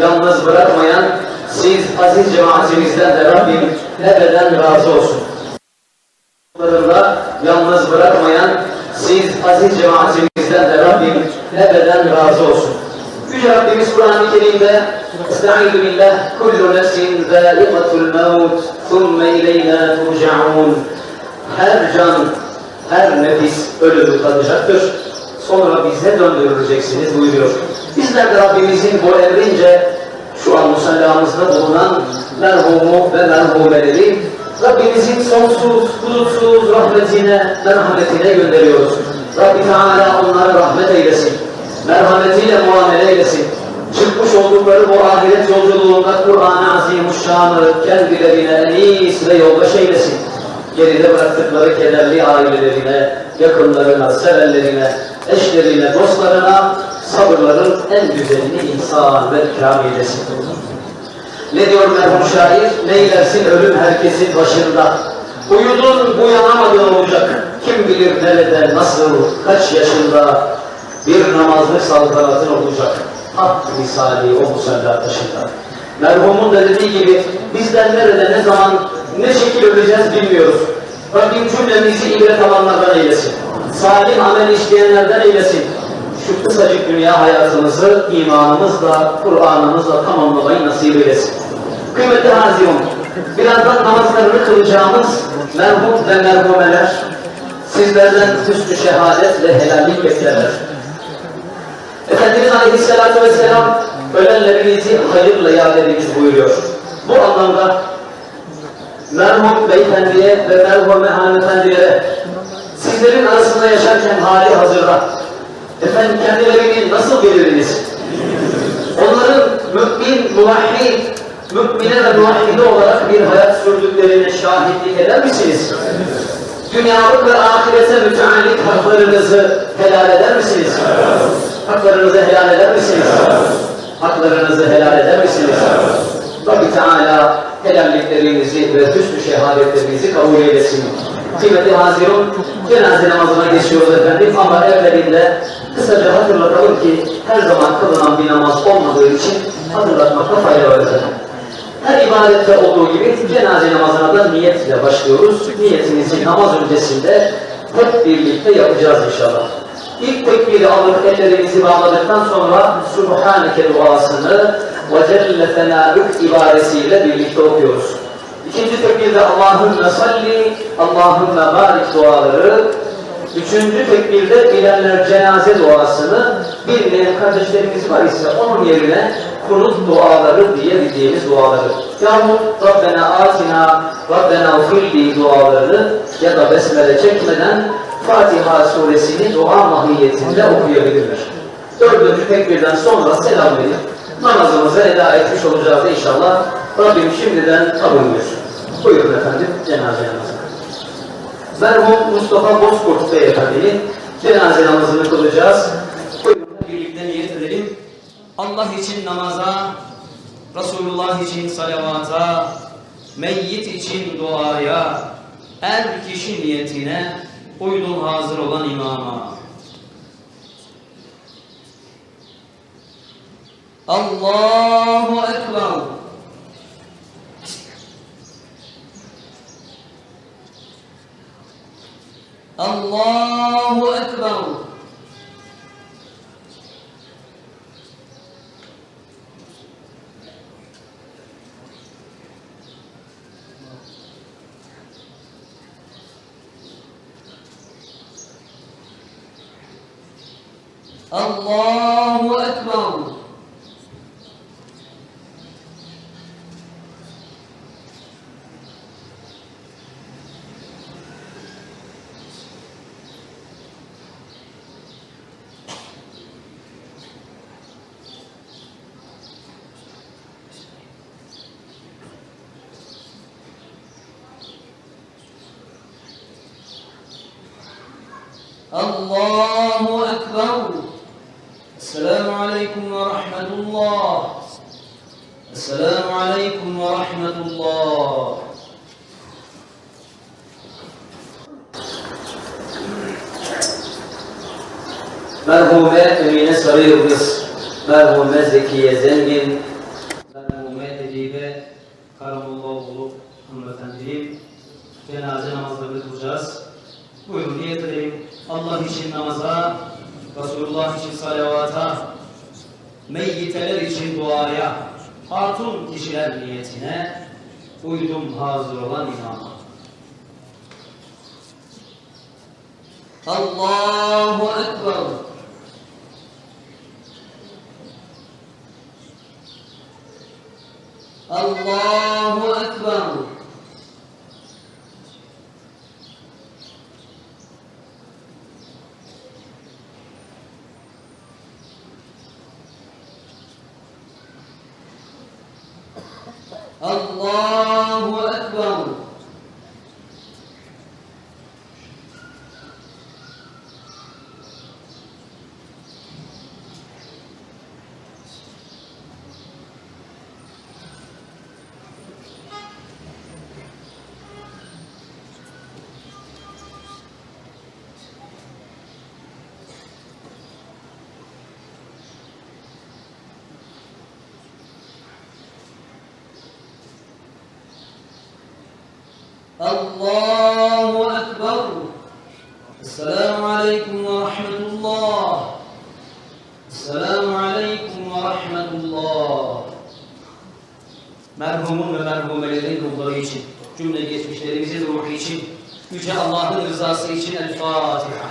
Yalnız bırakmayan siz aziz cemaatimizden de Rabbim ebeden razı olsun. Yalnız bırakmayan siz aziz cemaatimizden de Rabbim ebeden razı olsun. Yüce Rabbimiz Kur'an-ı Kerim'de Estaizu billah kullu nefsin zâikatul mevt thumme ileyna turca'un Her can, her nefis ölümü tadacaktır. Sonra bize döndürüleceksiniz buyuruyor. Bizler de Rabbimizin bu emrince şu an musallamızda bulunan merhumu ve merhumeleri Rabbimizin sonsuz, bulutsuz rahmetine, merhametine gönderiyoruz. Rabbi Teala onlara rahmet eylesin. Merhametiyle muamele eylesin. Çıkmış oldukları bu ahiret yolculuğunda Kur'an-ı Azimuşşan'ı kendilerine enis ve yoldaş eylesin. Geride bıraktıkları kederli ailelerine, yakınlarına, sevenlerine, eşlerine, dostlarına sabırların en güzelini insan ve ikram. Ne diyor merhum şair? Neylersin ölüm herkesin başında. Uyudun uyanamadın olacak. Kim bilir nerede, nasıl, kaç yaşında bir namazlık saltanatın olacak. Hak misali o musalla taşında. Merhumun da dediği gibi bizden nerede, ne zaman, ne şekil öleceğiz bilmiyoruz. Rabbim cümlemizi ibret alanlardan eylesin. Salim amel işleyenlerden eylesin. Şu kısacık dünya hayatımızı imanımızla, Kur'an'ımızla tamamlamayı nasip eylesin. Kıymetli Hazirun, birazdan namazlarını kılacağımız merhum ve merhumeler sizlerden hüsnü şehadet ve helallik beklerler. Efendimiz Aleyhisselatü Vesselam ölenlerinizi hayırla yad ediniz buyuruyor. Bu anlamda merhum beyefendiye ve merhume hanımefendilere sizlerin arasında yaşarken hali hazırda efendim kendilerini nasıl bilirdiniz? Onların mümin, muvahhid, mümine ve muvahhide olarak bir hayat sürdüklerine şahitlik eder misiniz? Dünyalık ve ahirete müteallik haklarınızı helal eder misiniz? Haklarınızı helal eder misiniz? Haklarınızı helal eder misiniz? Rabbi Teala helalliklerinizi ve hüsnü şehadetlerinizi kabul eylesin. Kıymetli Hazirun, cenaze namazına geçiyoruz efendim ama evvelinde kısaca hatırlatalım ki her zaman kılınan bir namaz olmadığı için hatırlatmakta fayda var. Her ibadette olduğu gibi cenaze namazına da niyetle başlıyoruz. Niyetimizi namaz öncesinde hep birlikte yapacağız inşallah. İlk tekbiri alıp ellerimizi bağladıktan sonra Subhaneke duasını ve Celle Fenâlük ibaresiyle birlikte okuyoruz. İkinci tekbirde Allahümme salli, Allahümme barik duaları, Üçüncü tekbirde bilenler cenaze duasını bilmeyen kardeşlerimiz var ise onun yerine kunut duaları diye bildiğimiz duaları. Yahut Rabbena atina, Rabbena ufilli dualarını ya da besmele çekmeden Fatiha suresini dua mahiyetinde okuyabilirler. Dördüncü tekbirden sonra selam verip namazımızı eda etmiş olacağız inşallah. Rabbim şimdiden kabul etsin. Buyurun efendim cenaze namazına. Merhum Mustafa Bozkurt Beyefendi'nin cenaze namazını kılacağız. Buyurun birlikte niyet edelim. Allah için namaza, Resulullah için salavata, meyyit için duaya, er kişi niyetine uydun hazır olan imama. Allahu Ekber. Allahu Ekber. Allahu Ekber. Allahu Ekber. Esselamu Aleyküm ve Rahmetullah. Esselamu Aleyküm ve Rahmetullah. Merhume Emine Sarı Yıldız merhume Zekiye Zengin, Merhume Edibe Karamollaoğlu hanımefendiyim. Cenaze namazlarını kılacağız. Buyurun niyet edelim. Allah için namaza, Resulullah için salavata, meyyiteler için duaya, hatun kişiler niyetine, uydum hazır olan imama. Allahu Ekber. Allahu Ekber. الله أكبر. Allahu Ekber. Esselamu Aleyküm ve Rahmetullah. Esselamu Aleyküm ve Rahmetullah. Merhumun ve merhumelerin ruhları için, cümle geçmişlerimizin ruhu için, Yüce Allah'ın rızası için El Fatiha.